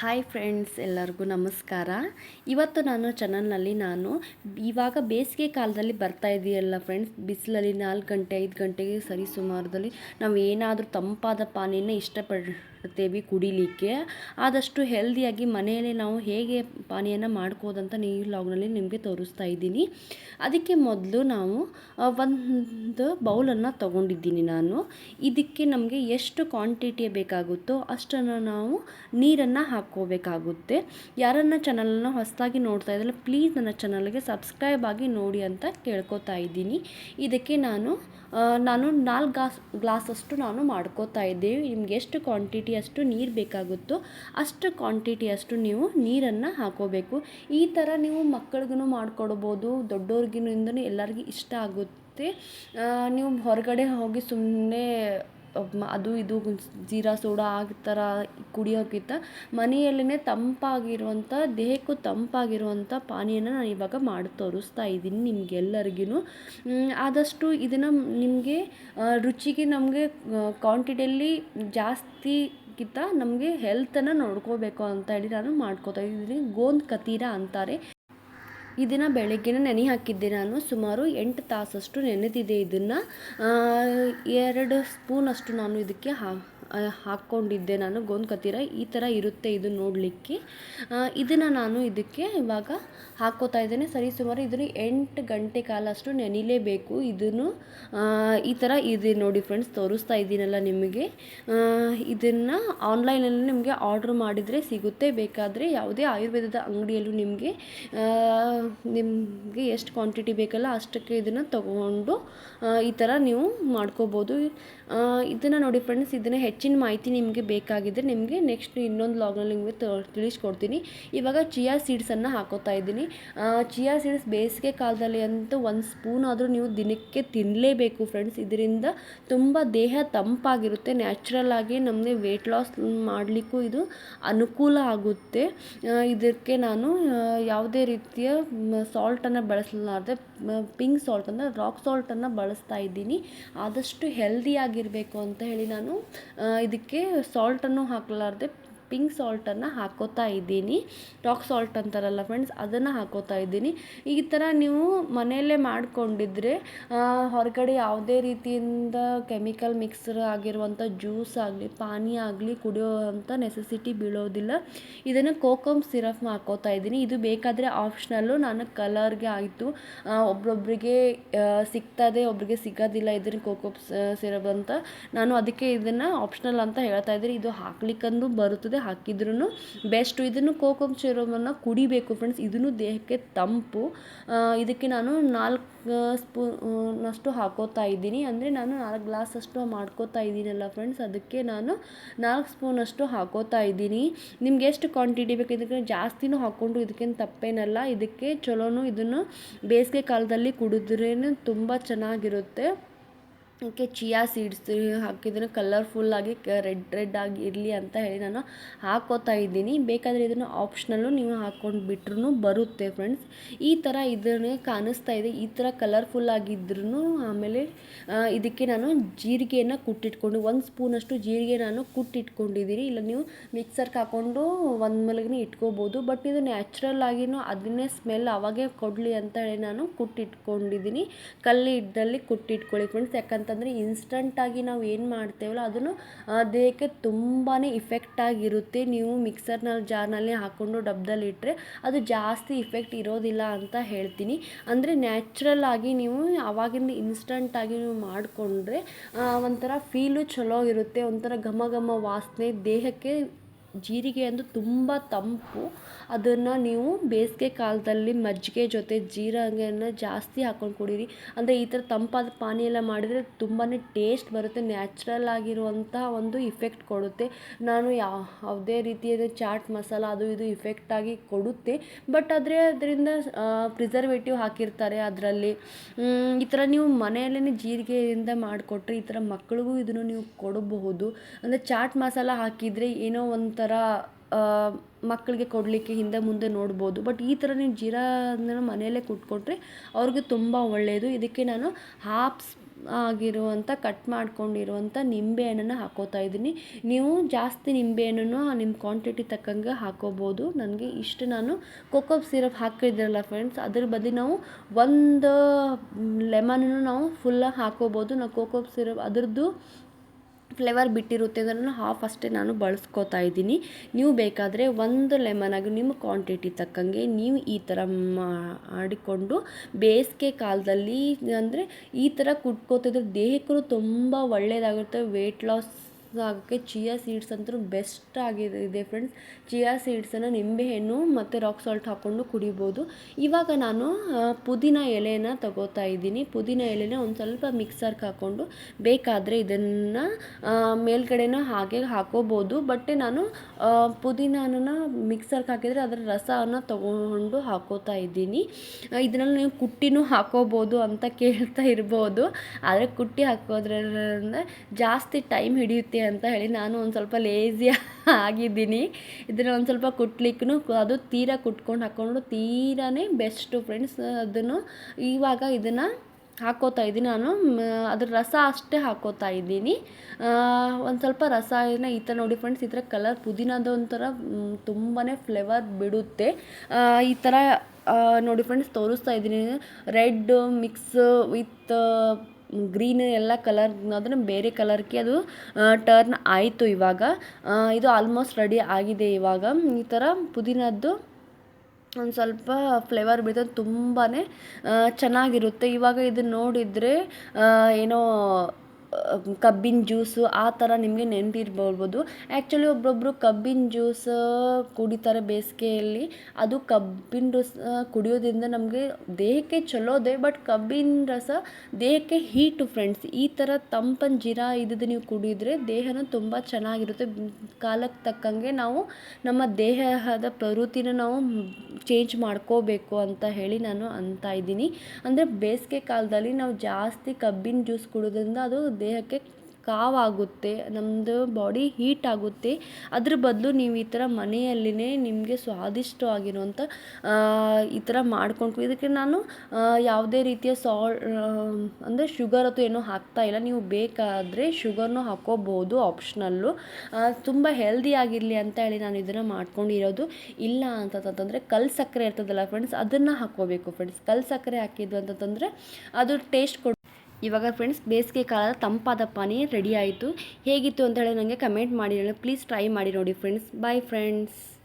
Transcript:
Hi friends ಎಲ್ಲರಿಗೂ ನಮಸ್ಕಾರ. ಇವತ್ತು ನಾನು ಚಾನಲ್ನಲ್ಲಿ ನಾನು ಇವಾಗ ಬೇಸಿಗೆ ಕಾಲದಲ್ಲಿ ಬರ್ತಾ ಇದೆಯಲ್ಲ ಫ್ರೆಂಡ್ಸ್ ಬಿಸಿಲಲ್ಲಿ ನಾಲ್ಕು ಗಂಟೆ, ಐದು ಗಂಟೆಗೆ ಸರಿ ಸುಮಾರದಲ್ಲಿ ನಾವು ಏನಾದರೂ ತಂಪಾದ ಪಾನೀಯನ ಇಷ್ಟಪಡ್ತೇವೆ ಕುಡಿಲಿಕ್ಕೆ. ಆದಷ್ಟು ಹೆಲ್ದಿಯಾಗಿ ಮನೆಯಲ್ಲೇ ನಾವು ಹೇಗೆ ಪಾನೀಯನ ಮಾಡ್ಕೋದಂತ ಈ ಲಾಗ್ನಲ್ಲಿ ನಿಮಗೆ ತೋರಿಸ್ತಾ ಇದ್ದೀನಿ. ಅದಕ್ಕೆ ಮೊದಲು ನಾವು ಒಂದು ಬೌಲನ್ನು ತಗೊಂಡಿದ್ದೀನಿ ನಾನು. ಇದಕ್ಕೆ ನಮಗೆ ಎಷ್ಟು ಕ್ವಾಂಟಿಟಿ ಬೇಕಾಗುತ್ತೋ ಅಷ್ಟನ್ನು ನಾವು ನೀರನ್ನು ಹಾಕ್ಕೋಬೇಕಾಗುತ್ತೆ ಯಾರನ್ನ ಚಾನಲನ್ನು ಹೊಸದಾಗಿ ನೋಡ್ತಾ ಇದ್ದಲ್ಲ ಪ್ಲೀಸ್ ನನ್ನ ಚಾನಲ್ಗೆ ಸಬ್ಸ್ಕ್ರೈಬ್ ಆಗಿ ನೋಡಿ ಅಂತ ಕೇಳ್ಕೊತಾ ಇದ್ದೀನಿ. ಇದಕ್ಕೆ ನಾನು ನಾನು ನಾಲ್ಕು ಗ್ಲಾಸ್, ಗ್ಲಾಸಷ್ಟು ನಾನು ಮಾಡ್ಕೋತಾ ಇದ್ದೀವಿ. ನಿಮ್ಗೆ ಎಷ್ಟು ಕ್ವಾಂಟಿಟಿ ಅಷ್ಟು ನೀರು ಬೇಕಾಗುತ್ತೋ ಅಷ್ಟು ಕ್ವಾಂಟಿಟಿ ಅಷ್ಟು ನೀವು ನೀರನ್ನು ಹಾಕೋಬೇಕು. ಈ ಥರ ನೀವು ಮಕ್ಕಳಿಗೂ ಮಾಡಿಕೊಡ್ಬೋದು ದೊಡ್ಡವ್ರಿಗಿಂದನೂ ಎಲ್ಲರಿಗೂ ಇಷ್ಟ ಆಗುತ್ತೆ. ನೀವು ಹೊರಗಡೆ ಹೋಗಿ ಸುಮ್ಮನೆ ಅದು ಇದು ಜೀರಾ ಸೋಡಾ ಆ ಥರ ಕುಡಿಯೋಕ್ಕಿಂತ ಮನೆಯಲ್ಲೇ ತಂಪಾಗಿರುವಂಥ ದೇಹಕ್ಕೂ ತಂಪಾಗಿರುವಂಥ ಪಾನೀಯನ ನಾನು ಇವಾಗ ಮಾಡಿ ತೋರಿಸ್ತಾ ಇದ್ದೀನಿ ನಿಮಗೆಲ್ಲರಿಗೂ ಆದಷ್ಟು ಇದನ್ನು ನಿಮಗೆ ರುಚಿಗೆ ನಮಗೆ ಕ್ವಾಂಟಿಟಿಯಲ್ಲಿ ಜಾಸ್ತಿಗಿಂತ ನಮಗೆ ಹೆಲ್ತನ್ನು ನೋಡ್ಕೋಬೇಕು ಅಂತ ಹೇಳಿ ನಾನು ಮಾಡ್ಕೋತಾ ಇದ್ದೀನಿ. ಗೋಂದ್ ಕತೀರ ಅಂತಾರೆ. ಇದನ್ನು ಬೆಳಗ್ಗೆನೇ ನೆನೆ ಹಾಕಿದ್ದೆ ನಾನು. ಸುಮಾರು ಎಂಟು ತಾಸಷ್ಟು ನೆನೆದಿದೆ ಇದನ್ನು. ಎರಡು ಸ್ಪೂನ್ ಅಷ್ಟು ನಾನು ಇದಕ್ಕೆ ಹಾ ಹಾಕ್ಕೊಂಡಿದ್ದೆ ನಾನು. ಗೋಂದ್ ಈ ಥರ ಇರುತ್ತೆ ಇದು ನೋಡಲಿಕ್ಕೆ. ಇದನ್ನು ನಾನು ಇದಕ್ಕೆ ಇವಾಗ ಹಾಕ್ಕೋತಾ ಇದ್ದೇನೆ. ಸರಿ, ಸುಮಾರು ಇದನ್ನು ಎಂಟು ಗಂಟೆ ಕಾಲ ಅಷ್ಟು ನೆನಿಲೇಬೇಕು. ಇದನ್ನು ಈ ಥರ ಇದೆ ನೋಡಿ ಫ್ರೆಂಡ್ಸ್, ತೋರಿಸ್ತಾ ಇದ್ದೀನಲ್ಲ ನಿಮಗೆ. ಇದನ್ನು ಆನ್ಲೈನಲ್ಲಿ ನಿಮಗೆ ಆರ್ಡ್ರ್ ಮಾಡಿದರೆ ಸಿಗುತ್ತೆ. ಬೇಕಾದರೆ ಯಾವುದೇ ಆಯುರ್ವೇದದ ಅಂಗಡಿಯಲ್ಲೂ ನಿಮಗೆ ನಿಮಗೆ ಎಷ್ಟು ಕ್ವಾಂಟಿಟಿ ಬೇಕಲ್ಲ ಅಷ್ಟಕ್ಕೆ ಇದನ್ನು ತಗೊಂಡು ಈ ಥರ ನೀವು ಮಾಡ್ಕೋಬೋದು. ಇದನ್ನು ನೋಡಿ ಫ್ರೆಂಡ್ಸ್ ಇದನ್ನು ಹೆಚ್ಚಿನ ಮಾಹಿತಿ ನಿಮಗೆ ಬೇಕಾಗಿದ್ದರೆ ನಿಮಗೆ ನೆಕ್ಸ್ಟ್ ಇನ್ನೊಂದು ಲಾಗ್ನಲ್ಲಿ ನಿಮಗೆ ತಿಳಿಸ್ಕೊಡ್ತೀನಿ. ಇವಾಗ ಚಿಯಾ ಸೀಡ್ಸನ್ನು ಹಾಕೋತಾ ಇದ್ದೀನಿ. ಚಿಯಾ ಸೀಡ್ಸ್ ಬೇಸಿಗೆ ಕಾಲದಲ್ಲಿ ಅಂತೂ ಒಂದು ಸ್ಪೂನ್ ಆದರೂ ನೀವು ದಿನಕ್ಕೆ ತಿನ್ನಲೇಬೇಕು ಫ್ರೆಂಡ್ಸ್ ಇದರಿಂದ ತುಂಬ ದೇಹ ತಂಪಾಗಿರುತ್ತೆ. ನ್ಯಾಚುರಲ್ ಆಗಿ ನಮಗೆ ವೆಯ್ಟ್ ಲಾಸ್ ಮಾಡಲಿಕ್ಕೂ ಇದು ಅನುಕೂಲ ಆಗುತ್ತೆ. ಇದಕ್ಕೆ ನಾನು ಯಾವುದೇ ರೀತಿಯ ಸಾಲ್ಟನ್ನು ಬಳಸಲಾರ್ದೆ ಪಿಂಕ್ ಸಾಲ್ಟ್ ಅಂದರೆ ರಾಕ್ ಸಾಲ್ಟನ್ನು ಬಳಸ್ತಾ ಇದ್ದೀನಿ. ಆದಷ್ಟು ಹೆಲ್ದಿಯಾಗಿರಬೇಕು ಅಂತ ಹೇಳಿ ನಾನು ಇದಕ್ಕೆ ಸಾಲ್ಟನ್ನು ಹಾಕಲಾರ್ದೆ ಪಿಂಕ್ ಸಾಲ್ಟನ್ನು ಹಾಕೋತಾ ಇದ್ದೀನಿ. ರಾಕ್ ಸಾಲ್ಟ್ ಅಂತಾರಲ್ಲ ಫ್ರೆಂಡ್ಸ್ ಅದನ್ನು ಹಾಕೋತಾ ಇದ್ದೀನಿ. ಈ ಥರ ನೀವು ಮನೆಯಲ್ಲೇ ಮಾಡಿಕೊಂಡಿದ್ರೆ ಹೊರಗಡೆ ಯಾವುದೇ ರೀತಿಯಿಂದ ಕೆಮಿಕಲ್ ಮಿಕ್ಸರ್ ಆಗಿರುವಂಥ ಜ್ಯೂಸ್ ಆಗಲಿ ಪಾನೀಯ ಆಗಲಿ ಕುಡಿಯೋವಂಥ ನೆಸೆಸಿಟಿ ಬೀಳೋದಿಲ್ಲ. ಇದನ್ನು ಕೋಕಮ್ ಸಿರಪ್ ಹಾಕೋತಾ ಇದ್ದೀನಿ. ಇದು ಬೇಕಾದರೆ ಆಪ್ಷನಲ್ಲು ನಾನು ಕಲರ್ಗೆ ಆಯಿತು. ಒಬ್ಬೊಬ್ಬರಿಗೆ ಸಿಗ್ತದೆ ಒಬ್ಬರಿಗೆ ಸಿಗೋದಿಲ್ಲ ಇದನ್ನು ಕೋಕಮ್ ಸಿರಪ್ ಅಂತ. ನಾನು ಅದಕ್ಕೆ ಇದನ್ನು ಆಪ್ಷನಲ್ ಅಂತ ಹೇಳ್ತಾ ಇದ್ದೀನಿ. ಇದು ಹಾಕ್ಲಿಕ್ಕಂದು ಬರುತ್ತದೆ. ಹಾಕಿದ್ರೂ ಬೆಸ್ಟು ಇದನ್ನು ಕೋಕಮ್ ಸಿರಮನ್ನು ಕುಡಿಬೇಕು ಫ್ರೆಂಡ್ಸ್ ಇದನ್ನು ದೇಹಕ್ಕೆ ತಂಪು. ಇದಕ್ಕೆ ನಾನು ನಾಲ್ಕು ಸ್ಪೂನಷ್ಟು ಹಾಕೋತಾ ಇದ್ದೀನಿ. ಅಂದರೆ ನಾನು ನಾಲ್ಕು ಗ್ಲಾಸಷ್ಟು ಮಾಡ್ಕೋತಾ ಇದ್ದೀನಲ್ಲ ಫ್ರೆಂಡ್ಸ್ ಅದಕ್ಕೆ ನಾನು ನಾಲ್ಕು ಸ್ಪೂನಷ್ಟು ಹಾಕೋತಾ ಇದ್ದೀನಿ. ನಿಮ್ಗೆ ಎಷ್ಟು ಕ್ವಾಂಟಿಟಿ ಬೇಕು? ಇದಕ್ಕೆ ಜಾಸ್ತಿನೂ ಹಾಕ್ಕೊಂಡು ಇದಕ್ಕೇನು ತಪ್ಪೇನಲ್ಲ. ಇದಕ್ಕೆ ಚಲೋನು ಇದನ್ನು ಬೇಸಿಗೆ ಕಾಲದಲ್ಲಿ ಕುಡಿದ್ರೇ ತುಂಬ ಚೆನ್ನಾಗಿರುತ್ತೆ. ಅದಕ್ಕೆ ಚಿಯಾ ಸೀಡ್ಸ್ ಹಾಕಿದ್ರೆ ಕಲರ್ಫುಲ್ಲಾಗಿ ರೆಡ್ ರೆಡ್ ಆಗಿ ಇರಲಿ ಅಂತ ಹೇಳಿ ನಾನು ಹಾಕೋತಾ ಇದ್ದೀನಿ. ಬೇಕಾದರೆ ಇದನ್ನು ಆಪ್ಷನಲ್ಲು ನೀವು ಹಾಕ್ಕೊಂಡು ಬಿಟ್ರೂ ಬರುತ್ತೆ ಫ್ರೆಂಡ್ಸ್ ಈ ಥರ ಇದನ್ನು ಕಾಣಿಸ್ತಾ ಇದೆ. ಈ ಥರ ಕಲರ್ಫುಲ್ ಆಗಿದ್ರೂ ಆಮೇಲೆ ಇದಕ್ಕೆ ನಾನು ಜೀರಿಗೆಯನ್ನು ಕುಟ್ಟಿಟ್ಕೊಂಡು, ಒಂದು ಸ್ಪೂನಷ್ಟು ಜೀರಿಗೆ ನಾನು ಕುಟ್ಟಿಟ್ಕೊಂಡಿದ್ದೀನಿ. ಇಲ್ಲ, ನೀವು ಮಿಕ್ಸರ್ಗೆ ಹಾಕ್ಕೊಂಡು ಒಂದು ಮಲಗಿನೇ ಇಟ್ಕೋಬೋದು. ಬಟ್ ಇದು ನ್ಯಾಚುರಲ್ ಆಗಿನೂ ಅದನ್ನೇ ಸ್ಮೆಲ್ ಅವಾಗೇ ಕೊಡಲಿ ಅಂತ ಹೇಳಿ ನಾನು ಕುಟ್ಟಿಟ್ಕೊಂಡಿದ್ದೀನಿ. ಕಲ್ಲಿ ಇದ್ದಲ್ಲಿ ಕುಟ್ಟಿಟ್ಕೊಳ್ಳಿ ಫ್ರೆಂಡ್ಸ್ ಯಾಕಂತಂದರೆ ಇನ್ಸ್ಟಂಟಾಗಿ ನಾವು ಏನು ಮಾಡ್ತೇವಲ್ಲ ಅದನ್ನು ದೇಹಕ್ಕೆ ತುಂಬಾ ಇಫೆಕ್ಟ್ ಆಗಿರುತ್ತೆ. ನೀವು ಮಿಕ್ಸರ್ನಲ್ಲಿ ಜಾರ್ನಲ್ಲಿ ಹಾಕ್ಕೊಂಡು ಡಬ್ಬದಲ್ಲಿ ಇಟ್ಟರೆ ಅದು ಜಾಸ್ತಿ ಇಫೆಕ್ಟ್ ಇರೋದಿಲ್ಲ ಅಂತ ಹೇಳ್ತೀನಿ. ಅಂದರೆ ನ್ಯಾಚುರಲ್ ಆಗಿ ನೀವು ಆವಾಗಿಂದ ಇನ್ಸ್ಟಂಟಾಗಿ ನೀವು ಮಾಡಿಕೊಂಡ್ರೆ ಒಂಥರ ಫೀಲು ಚಲೋ ಇರುತ್ತೆ, ಒಂಥರ ಘಮ ಘಮ ವಾಸನೆ ದೇಹಕ್ಕೆ ಜೀರಿಗೆ ಅಂದು ತುಂಬ ತಂಪು. ಅದನ್ನು ನೀವು ಬೇಸಿಗೆ ಕಾಲದಲ್ಲಿ ಮಜ್ಜಿಗೆ ಜೊತೆ ಜೀರಿಗೆಯನ್ನು ಜಾಸ್ತಿ ಹಾಕ್ಕೊಂಡು ಕುಡೀರಿ. ಅಂದರೆ ಈ ಥರ ತಂಪಾದ ಪಾನೀಯ ಎಲ್ಲ ಮಾಡಿದರೆ ತುಂಬಾ ಟೇಸ್ಟ್ ಬರುತ್ತೆ ನ್ಯಾಚುರಲ್ ಆಗಿರುವಂಥ ಒಂದು ಇಫೆಕ್ಟ್ ಕೊಡುತ್ತೆ. ನಾನು ಯಾವುದೇ ರೀತಿಯಾದ ಚಾಟ್ ಮಸಾಲ ಅದು ಇದು ಇಫೆಕ್ಟ್ ಆಗಿ ಕೊಡುತ್ತೆ. ಬಟ್ ಆದರೆ ಅದರಿಂದ ಪ್ರಿಸರ್ವೇಟಿವ್ ಹಾಕಿರ್ತಾರೆ ಅದರಲ್ಲಿ. ಈ ಥರ ನೀವು ಮನೆಯಲ್ಲೇ ಜೀರಿಗೆಯಿಂದ ಮಾಡಿಕೊಟ್ರೆ ಈ ಥರ ಮಕ್ಕಳಿಗೂ ಇದನ್ನು ನೀವು ಕೊಡಬಹುದು. ಅಂದರೆ ಚಾಟ್ ಮಸಾಲ ಹಾಕಿದರೆ ಏನೋ ಒಂಥರ ಆ, ಮಕ್ಕಳಿಗೆ ಕೊಡಲಿಕ್ಕೆ ಹಿಂದೆ ಮುಂದೆ ನೋಡ್ಬೋದು. ಬಟ್ ಈ ಥರ ನೀವು ಜೀರಾನ ಮನೆಯಲ್ಲೇ ಕುಟ್ಕೊಟ್ರೆ ಅವ್ರಿಗೆ ತುಂಬ ಒಳ್ಳೆಯದು ಇದಕ್ಕೆ ನಾನು ಹಾಫ್ ಆಗಿರುವಂಥ ಕಟ್ ಮಾಡ್ಕೊಂಡಿರುವಂಥ ನಿಂಬೆಹಣ್ಣನ್ನು ಹಾಕೋತಾ ಇದ್ದೀನಿ. ನೀವು ಜಾಸ್ತಿ ನಿಂಬೆ ಹಣ್ಣನ್ನು ನಿಮ್ಮ ಕ್ವಾಂಟಿಟಿ ತಕ್ಕಂಗೆ ಹಾಕೋಬೋದು. ನನಗೆ ಇಷ್ಟು ನಾನು ಕೋಕೋ ಸಿರಪ್ ಹಾಕಿದ್ರಲ್ಲ ಫ್ರೆಂಡ್ಸ್ ಅದ್ರ ಬದಲು ನಾವು ಒಂದು ಲೆಮನನ್ನು ನಾವು ಫುಲ್ಲಾಗಿ ಹಾಕೋಬೋದು. ನಾವು ಕೋಕೋ ಸಿರಪ್ ಅದ್ರದ್ದು ಫ್ಲೇವರ್ ಬಿಟ್ಟಿರುತ್ತೆ ಅದನ್ನು ಹಾಫ್ ಅಷ್ಟೇ ನಾನು ಬಳಸ್ಕೋತಾ ಇದ್ದೀನಿ. ನೀವು ಬೇಕಾದರೆ ಒಂದು ಲೆಮನ್ ಆಗಿ ನಿಮ್ಮ ಕ್ವಾಂಟಿಟಿ ತಕ್ಕಂಗೆ ನೀವು ಈ ಥರ ಮಾಡಿಕೊಂಡು ಬೇಸಿಗೆ ಕಾಲದಲ್ಲಿ ಅಂದರೆ ಈ ಥರ ಕುಟ್ಕೋತಿದ್ರೆ ದೇಹಕ್ಕೂ ತುಂಬ ಒಳ್ಳೆಯದಾಗುತ್ತೆ ವೆಯ್ಟ್ ಲಾಸ್ ಆಗೋಕ್ಕೆ ಚಿಯಾ ಸೀಡ್ಸ್ ಅಂತೂ ಬೆಸ್ಟ್ ಆಗಿದೆ ಫ್ರೆಂಡ್ಸ್. ಚಿಯಾ ಸೀಡ್ಸನ್ನು ನಿಂಬೆಹಣ್ಣು ಮತ್ತು ರಾಕ್ ಸಾಲ್ಟ್ ಹಾಕ್ಕೊಂಡು ಕುಡಿಬೋದು. ಇವಾಗ ನಾನು ಪುದೀನ ಎಲೆನ ತಗೋತಾ ಇದ್ದೀನಿ. ಪುದೀನ ಎಲೆನ ಒಂದು ಸ್ವಲ್ಪ ಮಿಕ್ಸರ್ಗೆ ಹಾಕ್ಕೊಂಡು ಬೇಕಾದರೆ ಇದನ್ನು ಮೇಲ್ಗಡೆನೂ ಹಾಗೆ ಹಾಕೋಬೋದು. ಬಟ್ ನಾನು ಪುದೀನನ ಮಿಕ್ಸರ್ಗೆ ಹಾಕಿದರೆ ಅದರ ರಸವನ್ನು ತಗೊಂಡು ಹಾಕೋತಾ ಇದ್ದೀನಿ. ಇದರಲ್ಲಿ ನೀವು ಕುಟ್ಟಿನೂ ಹಾಕೋಬೋದು ಅಂತ ಕೇಳ್ತಾ ಇರ್ಬೋದು. ಆದರೆ ಕುಟ್ಟಿ ಹಾಕೋದ್ರಿಂದ ಜಾಸ್ತಿ ಟೈಮ್ ಹಿಡಿಯುತ್ತೆ ಅಂತ ಹೇಳಿ ನಾನು ಒಂದು ಸ್ವಲ್ಪ ಲೇಝಿ ಆಗಿದ್ದೀನಿ. ಇದನ್ನು ಒಂದು ಸ್ವಲ್ಪ ಕುಟ್ಲಿಕ್ಕೂ ಅದು ತೀರಾ ಕುಟ್ಕೊಂಡು ಹಾಕ್ಕೊಂಡು ತೀರಾನೇ ಬೆಸ್ಟು ಫ್ರೆಂಡ್ಸ್ ಅದನ್ನು ಇವಾಗ ಇದನ್ನು ಹಾಕೋತಾ ಇದ್ದೀನಿ ನಾನು. ಅದ್ರ ರಸ ಅಷ್ಟೇ ಹಾಕೋತಾ ಇದ್ದೀನಿ. ಒಂದು ಸ್ವಲ್ಪ ರಸ ರಸಾಯನ ಈ ಥರ ನೋಡಿ ಫ್ರೆಂಡ್ಸ್ ಈ ಥರ ಕಲರ್ ಪುದೀನದ ಒಂಥರ ತುಂಬಾ ಫ್ಲೇವರ್ ಬಿಡುತ್ತೆ. ಈ ಥರ ನೋಡಿ ಫ್ರೆಂಡ್ಸ್ ತೋರಿಸ್ತಾ ಇದ್ದೀನಿ. ರೆಡ್ ಮಿಕ್ಸ್ ವಿತ್ ಗ್ರೀನ್ ಎಲ್ಲ ಕಲರ್ ಅದನ್ನು ಬೇರೆ ಕಲರ್ಗೆ ಅದು ಟರ್ನ್ ಆಯಿತು ಇವಾಗ. ಇದು ಆಲ್ಮೋಸ್ಟ್ ರೆಡಿ ಆಗಿದೆ ಇವಾಗ. ಈ ಥರ ಪುದೀನದ್ದು ಒಂದು ಸ್ವಲ್ಪ ಫ್ಲೇವರ್ ಬೀಳ್ತದೆ ತುಂಬಾ ಚೆನ್ನಾಗಿರುತ್ತೆ. ಇವಾಗ ಇದನ್ನು ನೋಡಿದರೆ ಏನೋ ಕಬ್ಬಿನ ಜ್ಯೂಸು ಆ ಥರ ನಿಮಗೆ ನೆನಪಿರ್ಬೋದು. ಆ್ಯಕ್ಚುಲಿ ಒಬ್ಬೊಬ್ಬರು ಕಬ್ಬಿನ ಜ್ಯೂಸ್ ಕುಡಿತಾರೆ ಬೇಸಿಗೆಯಲ್ಲಿ. ಅದು ಕಬ್ಬಿನ ರಸ ಕುಡಿಯೋದ್ರಿಂದ ನಮಗೆ ದೇಹಕ್ಕೆ ಚಲೋದೆ ಬಟ್ ಕಬ್ಬಿನ ರಸ ದೇಹಕ್ಕೆ ಹೀಟು ಫ್ರೆಂಡ್ಸ್ ಈ ಥರ ತಂಪನ್ ಜೀರಾ ಇದ್ದದ್ದು ನೀವು ಕುಡಿದ್ರೆ ದೇಹನ ತುಂಬ ಚೆನ್ನಾಗಿರುತ್ತೆ. ಕಾಲಕ್ಕೆ ತಕ್ಕಂಗೆ ನಾವು ನಮ್ಮ ದೇಹದ ಪ್ರವೃತ್ತಿನ ನಾವು ಚೇಂಜ್ ಮಾಡ್ಕೋಬೇಕು ಅಂತ ಹೇಳಿ ನಾನು ಅಂತ ಇದ್ದೀನಿ. ಅಂದರೆ ಬೇಸಿಗೆ ಕಾಲದಲ್ಲಿ ನಾವು ಜಾಸ್ತಿ ಕಬ್ಬಿನ ಜ್ಯೂಸ್ ಕುಡಿಯೋದ್ರಿಂದ ಅದು ದೇಹಕ್ಕೆ ಕಾವಾಗುತ್ತೆ ನಮ್ಮದು ಬಾಡಿ ಹೀಟ್ ಆಗುತ್ತೆ. ಅದ್ರ ಬದಲು ನೀವು ಈ ಥರ ಮನೆಯಲ್ಲಿನೇ ನಿಮಗೆ ಸ್ವಾದಿಷ್ಟವಾಗಿರುವಂಥ ಈ ಥರ ಮಾಡ್ಕೊಂಡು ಇದಕ್ಕೆ ನಾನು ಯಾವುದೇ ರೀತಿಯ ಸಾಲ್ ಅಂದರೆ ಶುಗರ್ ಅಥವಾ ಏನೂ ಹಾಕ್ತಾ ಇಲ್ಲ. ನೀವು ಬೇಕಾದರೆ ಶುಗರ್ನೂ ಹಾಕೋಬೋದು ಆಪ್ಷನಲ್ಲು ತುಂಬ ಹೆಲ್ದಿ ಆಗಿರಲಿ ಅಂತ ಹೇಳಿ ನಾನು ಇದನ್ನು ಮಾಡ್ಕೊಂಡಿರೋದು. ಇಲ್ಲ ಅಂತಂತಂದರೆ ಕಲ್ ಸಕ್ಕರೆ ಇರ್ತದಲ್ಲ ಫ್ರೆಂಡ್ಸ್ ಅದನ್ನು ಹಾಕ್ಕೋಬೇಕು ಫ್ರೆಂಡ್ಸ್ ಕಲ್ ಸಕ್ಕರೆ ಹಾಕಿದ್ದು ಅಂತಂತಂದರೆ ಅದು ಟೇಸ್ಟ್ ಕೊಡು ಇವಾಗ ಫ್ರೆಂಡ್ಸ್ ಬೇಸಿಗೆ ಕಾಲದ ತಂಪಾದ ಪಾನಿ ರೆಡಿ ಆಯಿತು. ಹೇಗಿತ್ತು ಅಂತ ಹೇಳಿ ನನಗೆ ಕಮೆಂಟ್ ಮಾಡಿ ಪ್ಲೀಸ್ ಟ್ರೈ ಮಾಡಿ ನೋಡಿ ಫ್ರೆಂಡ್ಸ್ ಬಾಯ್ ಫ್ರೆಂಡ್ಸ್